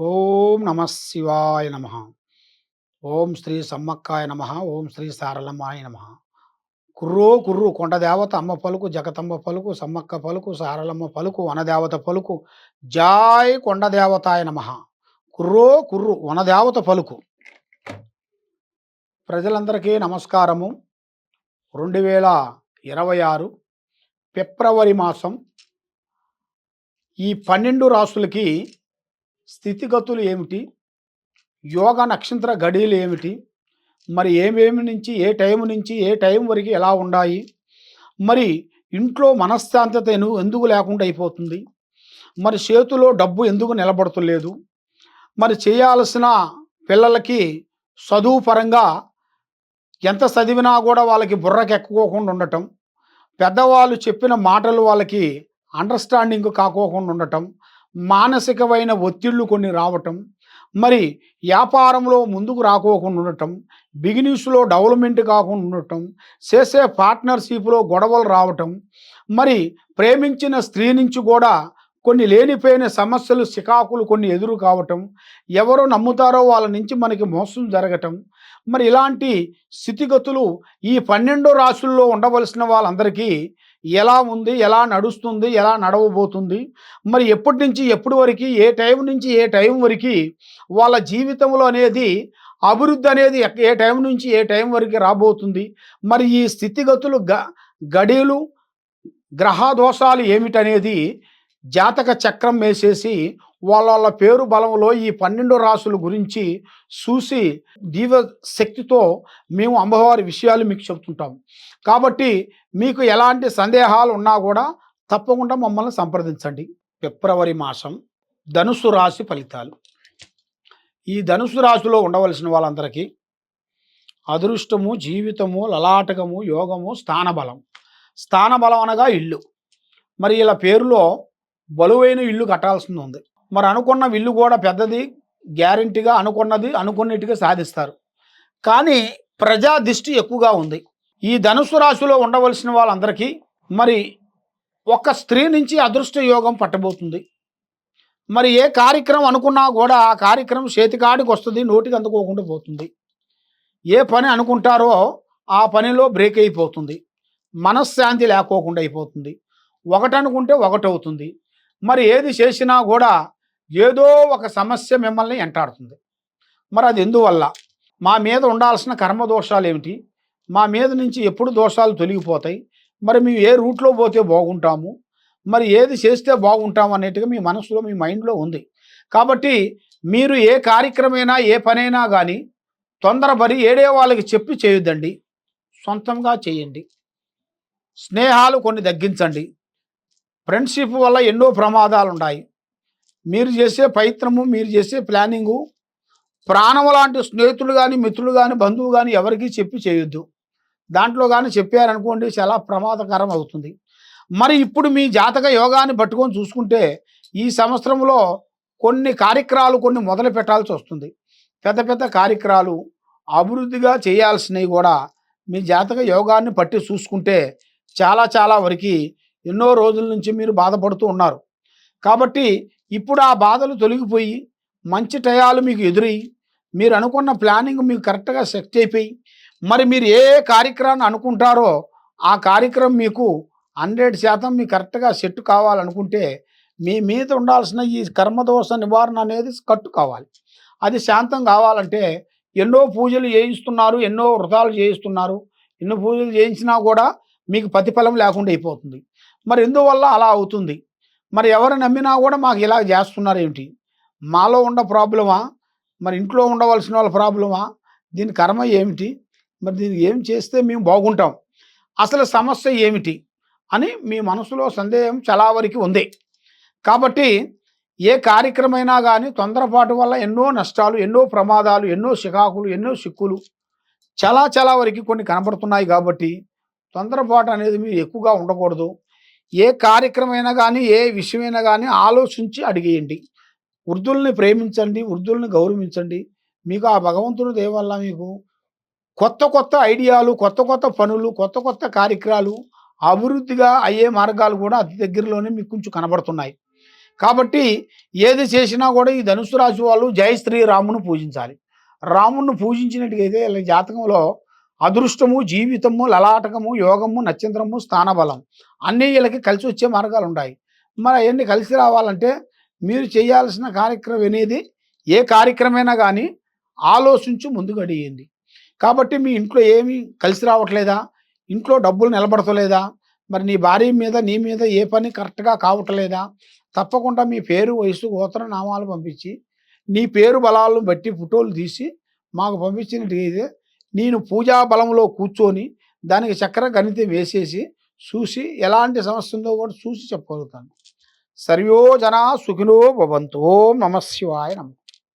ఓం నమ శివాయ నమ. ఓం శ్రీ సమ్మక్కాయ నమ. ఓం శ్రీ సారలమ్మాయ నమ. కుర్రో కుర్రు కొండదేవత అమ్మ పలుకు జగతమ్మ పలుకు సమ్మక్క పలుకు సారలమ్మ పలుకు వనదేవత పలుకు జాయ్ కొండదేవతాయ నమ. కుర్రో కుర్రు వనదేవత పలుకు. ప్రజలందరికీ నమస్కారము. రెండు వేల ఇరవై ఆరు ఫిబ్రవరి మాసం ఈ పన్నెండు రాసులకి స్థితిగతులు ఏమిటి? యోగ నక్షత్ర గడియలు ఏమిటి? మరి ఏమేమి నుంచి ఏ టైం నుంచి ఏ టైం వరకు ఎలా ఉండాయి? మరి ఇంట్లో మనశ్శాంతత ఎందుకు లేకుండా అయిపోతుంది? మరి చేతిలో డబ్బు ఎందుకు నిలబడతలేదు? మరి చేయాల్సిన పిల్లలకి చదువు పరంగా ఎంత చదివినా కూడా వాళ్ళకి బుర్రకెక్కుకోకుండా ఉండటం పెద్దవాళ్ళు చెప్పిన మాటలు వాళ్ళకి అండర్స్టాండింగ్ కాకోకుండా ఉండటం మానసికమైన ఒత్తిళ్ళు కొన్ని రావటం మరి వ్యాపారంలో ముందుకు రాకోకుండా ఉండటం బిగినెస్లో డెవలప్మెంట్ కాకుండా ఉండటం చేసే పార్ట్నర్షిప్లో గొడవలు రావటం మరి ప్రేమించిన స్త్రీ నుంచి కూడా కొన్ని లేనిపోయిన సమస్యలు చికాకులు కొన్ని ఎదురు కావటం ఎవరు నమ్ముతారో వాళ్ళ నుంచి మనకి మోసం జరగటం మరి ఇలాంటి స్థితిగతులు ఈ పన్నెండు రాసుల్లో ఉండవలసిన వాళ్ళందరికీ ఎలా ఉంది ఎలా నడుస్తుంది ఎలా నడవబోతుంది మరి ఎప్పటి నుంచి ఎప్పటి వరకు ఏ టైం నుంచి ఏ టైం వరకు వాళ్ళ జీవితంలో అనేది అభివృద్ధి అనేది ఏ టైం నుంచి ఏ టైం వరకు రాబోతుంది మరి ఈ స్థితిగతులు గ గడియలు గ్రహ దోషాలు ఏమిటనేది జాతక చక్రం వేసేసి వాళ్ళ వాళ్ళ పేరు బలంలో ఈ పన్నెండు రాసుల గురించి చూసి దీవ శక్తితో మేము అమ్మవారి విషయాలు మీకు చెబుతుంటాం. కాబట్టి మీకు ఎలాంటి సందేహాలు ఉన్నా కూడా తప్పకుండా మమ్మల్ని సంప్రదించండి. ఫిబ్రవరి మాసం ధనుసు రాశి ఫలితాలు. ఈ ధనుసు రాశిలో ఉండవలసిన వాళ్ళందరికీ అదృష్టము జీవితము లలాటకము యోగము స్థానబలం. స్థానబలం అనగా ఇల్లు. మరి ఇలా పేరులో బలువైన ఇల్లు కట్టాల్సింది ఉంది. మరి అనుకున్న ఇల్లు కూడా పెద్దది గ్యారంటీగా అనుకున్నది అనుకున్నట్టుగా సాధిస్తారు. కానీ ప్రజా దిష్టి ఎక్కువగా ఉంది. ఈ ధనుసు రాశిలో ఉండవలసిన వాళ్ళందరికీ మరి ఒక స్త్రీ నుంచి అదృష్ట యోగం పట్టబోతుంది. మరి ఏ కార్యక్రమం అనుకున్నా కూడా ఆ కార్యక్రమం చేతికాడికి వస్తుంది నోటికి అందుకోకుండా పోతుంది. ఏ పని అనుకుంటారో ఆ పనిలో బ్రేక్ అయిపోతుంది. మనశ్శాంతి లేకోకుండా అయిపోతుంది. ఒకటనుకుంటే ఒకటవుతుంది. ఒకటి అవుతుంది మరి ఏది చేసినా కూడా ఏదో ఒక సమస్య మిమ్మల్ని ఎంటాడుతుంది. మరి అది ఎందువల్ల? మా మీద ఉండాల్సిన కర్మ దోషాలు ఏమిటి? మా మీద నుంచి ఎప్పుడు దోషాలు తొలగిపోతాయి? మరి మేము ఏ రూట్లో పోతే బాగుంటాము? మరి ఏది చేస్తే బాగుంటాము అనేట్టుగా మీ మనసులో మీ మైండ్లో ఉంది. కాబట్టి మీరు ఏ కార్యక్రమైనా ఏ పనైనా కానీ తొందరపడి ఏడే వాళ్ళకి చెప్పి చేయొద్దండి. సొంతంగా చేయండి. స్నేహాలు కొన్ని తగ్గించండి. ఫ్రెండ్షిప్ వల్ల ఎన్నో ప్రమాదాలు ఉన్నాయి మీరు చేసే ప్రయత్నము మీరు చేసే ప్లానింగు ప్రాణం లాంటి స్నేహితులు కానీ మిత్రులు కానీ బంధువు కానీ ఎవరికీ చెప్పి చేయొద్దు. దాంట్లో కానీ చెప్పారనుకోండి చాలా ప్రమాదకరం అవుతుంది. మరి ఇప్పుడు మీ జాతక యోగాన్ని పట్టుకొని చూసుకుంటే ఈ సంవత్సరంలో కొన్ని కార్యక్రమాలు కొన్ని మొదలు పెట్టాల్సి వస్తుంది. పెద్ద పెద్ద కార్యక్రమాలు అభివృద్ధిగా చేయాల్సినవి కూడా మీ జాతక యోగాన్ని పట్టి చూసుకుంటే చాలా చాలా వరకు ఎన్నో రోజుల నుంచి మీరు బాధపడుతూ ఉన్నారు. కాబట్టి ఇప్పుడు ఆ బాధలు తొలగిపోయి మంచి టయాలు మీకు ఎదురయ్యి. మీరు అనుకున్న ప్లానింగ్ మీకు కరెక్ట్గా సెట్ అయిపోయి. మరి మీరు ఏ కార్యక్రమాన్ని అనుకుంటారో ఆ కార్యక్రమం మీకు హండ్రెడ్ శాతం మీకు కరెక్ట్గా సెట్ కావాలనుకుంటే మీ మీద ఉండాల్సిన ఈ కర్మదోష నివారణ అనేది కట్టు కావాలి అది శాంతం కావాలంటే ఎన్నో పూజలు చేయిస్తున్నారు ఎన్నో వ్రతాలు చేయిస్తున్నారు. ఎన్నో పూజలు చేయించినా కూడా మీకు ప్రతిఫలం లేకుండా అయిపోతుంది. మరి ఎందువల్ల అలా అవుతుంది? మరి ఎవరు నమ్మినా కూడా మాకు ఇలా చేస్తున్నారు ఏమిటి మాలో ఉన్న ప్రాబ్లమా? మరి ఇంట్లో ఉండవలసిన వాళ్ళ ప్రాబ్లమా? దీని కర్మ ఏమిటి? మరి దీనికి ఏం చేస్తే మేము బాగుంటాం? అసలు సమస్య ఏమిటి? అని మీ మనసులో సందేహం చాలా వరకు ఉంది. కాబట్టి ఏ కార్యక్రమైనా కానీ తొందరపాటు వల్ల ఎన్నో నష్టాలు ఎన్నో ప్రమాదాలు ఎన్నో చికాకులు ఎన్నో సిక్కులు చాలా చాలా వరకు కొన్ని కనబడుతున్నాయి కాబట్టి తొందరపాటు అనేది మీరు ఎక్కువగా ఉండకూడదు. ఏ కార్యక్రమైనా కానీ ఏ విషయమైనా కానీ ఆలోచించి అడిగేయండి. వృద్ధుల్ని ప్రేమించండి వృద్ధుల్ని గౌరవించండి. మీకు ఆ భగవంతుడు దేవల్ల మీకు కొత్త కొత్త ఐడియాలు కొత్త కొత్త పనులు కొత్త కొత్త కార్యక్రమాలు అభివృద్ధిగా అయ్యే మార్గాలు కూడా అతి దగ్గరలోనే మీకు కొంచెం కనబడుతున్నాయి. కాబట్టి ఏది చేసినా కూడా ఈ ధనుసు రాశి వాళ్ళు జయ శ్రీరామును పూజించాలి. రాముణ్ణి పూజించినట్టుగైతే వీళ్ళ జాతకంలో అదృష్టము జీవితము లలాటకము యోగము నక్షత్రము స్థానబలం. అన్నీ వీళ్ళకి కలిసి వచ్చే మార్గాలు ఉన్నాయి మరి అవన్నీ కలిసి రావాలంటే మీరు చేయాల్సిన కార్యక్రమం అనేది ఏ కార్యక్రమైనా కానీ ఆలోచించి ముందుకు అడిగింది కాబట్టి మీ ఇంట్లో ఏమీ కలిసి రావట్లేదా? ఇంట్లో డబ్బులు నిలబడతలేదా? మరి నీ భార్య మీద నీ మీద ఏ పని కరెక్ట్గా కావట్లేదా? తప్పకుండా మీ పేరు వయసు గోత్ర నామాలు పంపించి నీ పేరు బలాలను బట్టి ఫోటోలు తీసి మాకు పంపించినట్టయితే నేను పూజా బలంలో కూర్చొని దానికి చక్ర గణితం వేసేసి చూసి ఎలాంటి సమస్య ఉందో కూడా చూసి చెప్పగలుగుతాను. సర్వో జనా సుఖినో భవంతో నమ శివాయ నమ.